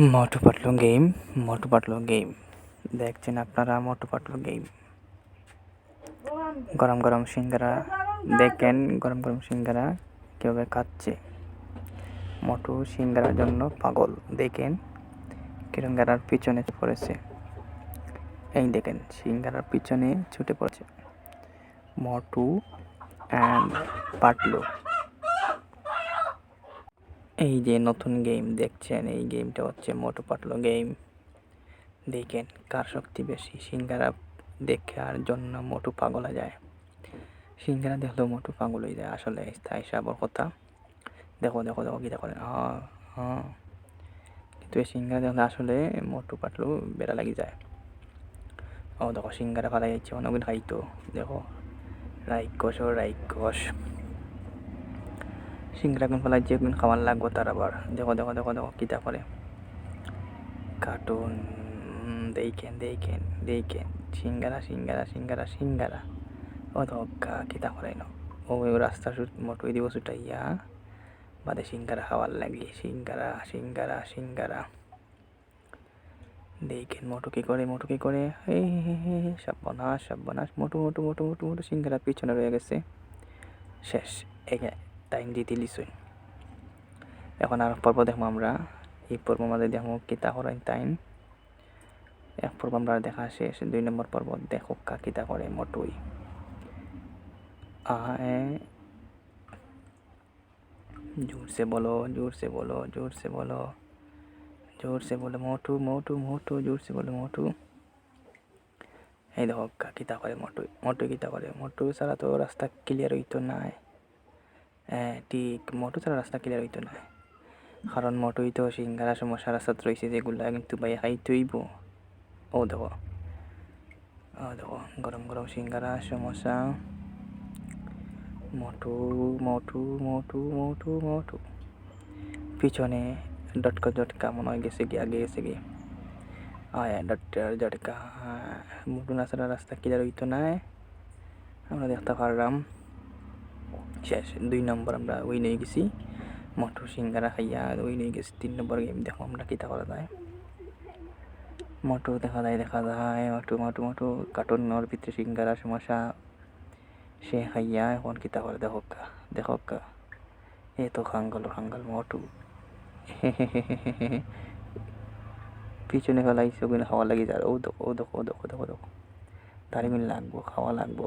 মোটু Patlu game Motu Patlu game দেখছেন আপনারা মোটু Patlu game গরম গরম সিঙ্গারা দেখেন, গরম গরম সিঙ্গারা কীভাবে খাচ্ছে মোটু সিঙ্গারার জন্য পাগল, দেখেন সিঙ্গারার পিছনে পড়েছে। এই দেখেন, সিঙ্গারার পিছনে ছুটে পড়েছে। মোটু অ্যান্ড পাতলু এই যে নতুন গেম দেখছেন, এই গেমটা হচ্ছে মোটু পাতলু গেম দেখেন কার শক্তি বেশি, সিঙ্গারা দেখার জন্য মোটু পাগলা যায়। সিঙ্গারা দেখলেও মোটু পাগল হয়ে যায়, আসলে স্থায়ী সাবর কথা। দেখো দেখো দেখো কী দেখো হ্যাঁ হ্যাঁ। কিন্তু এই সিঙ্গারা দেখলে আসলে মোটু পাতলু বেড়া লাগি যায়। ও দেখো, সিঙ্গারা ফালাই যাচ্ছে অনেকদিন খাইতো দেখো রাইকস ও রাইকস সিংরা কোন ফেলাই যে কোন খাওয়ার লাগবো তার আবার। দেখো দেখো দেখো দেখো কিতা করে। কার্টুন দেখেন দেখেন দেখেন। সিঙ্গারা সিঙ্গারা সিঙ্গারা সিঙ্গারা। ও তো কিতা করে ন ও রাস্তা মোটর দিব ছুটাইয়া বাদে সিঙ্গারা খাওয়ার লাগে। সিঙ্গারা সিঙ্গারা সিঙ্গারা। দেখেন মোটু কি করে, মোটু কি করে? এই সাবনাশ সাবনাশ মোটু মোটু মোটু মোটু মোটু সিঙ্গারা পিছনে রয়ে গেছে। শেষ এই টাইম দিতে দিলিছই এখন আর পর্ব দেখব আমরা। এই পর্ব আমাদের দেখব কিতা করেন টাইম এক পর্ব আমরা দেখা শেষ। দুই নম্বর পর্ব দেখো কা কিতা করে মটুই। আ জোর সে বলো, জোর সে বলো, জোর সে বলো, জোর সে বলো মটু মটু মটু, জোর সে বলো মটু। এই দেখো কিতা করে মটু মোটু কিতা করে? মটু সারা তো রাস্তা ক্লিয়ার হইতো নাই। ঠিক। মোটু ছাড়া রাস্তা ক্লিয়ার হইতো না। কারণ মোটুই তো সিঙ্গারা সমস্যা রাস্তাত রয়েছে যেগুলো কিন্তু ভাই খাইতেইব। ও দেখো ও দেখো গরম গরম সিঙ্গারা সমস্যা। মোটু মোটু মোটু মোটু মোটু। পিছনে ডটকা জটকা মনে হয় গেছে গিয়ে, আগে গেছে গিয়ে। আয় ডটকার জটকা মোটু না ছাড়া রাস্তা ক্লিয়ার হইতো না। আমরা দেখতে পারলাম। শেষ। দুই নম্বর আমরা ওই নিয়ে গেছি। মটর সিঙ্গারা খাইয়া ওই নিয়ে গেছি। তিন নম্বর গেম দেখো আমরা কীটা করা যায়। মটু দেখা যায় দেখা যায়। মটু মটু মটু কার্টুনের ভিতরে সিঙ্গারা সমস্যা সে খাইয়া এখন কিতা করে দেখো কা দেখো কা এ তো খাঙ্গল খাঙ্গল মটু পিছনে ফেলাইছে, ওগুলো খাওয়া লাগি যায় ও দেখো ও দেখো দেখো দেখো দেখো তার মিল লাগবো, খাওয়া লাগবো।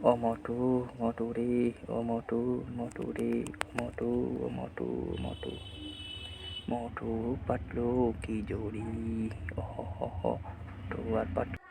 ও মটু মোটু রে ও মটু মোটু রে মোটু ও মটু মটু মটু পাটলু কি জোড়ি ও হো হো আর পাটলু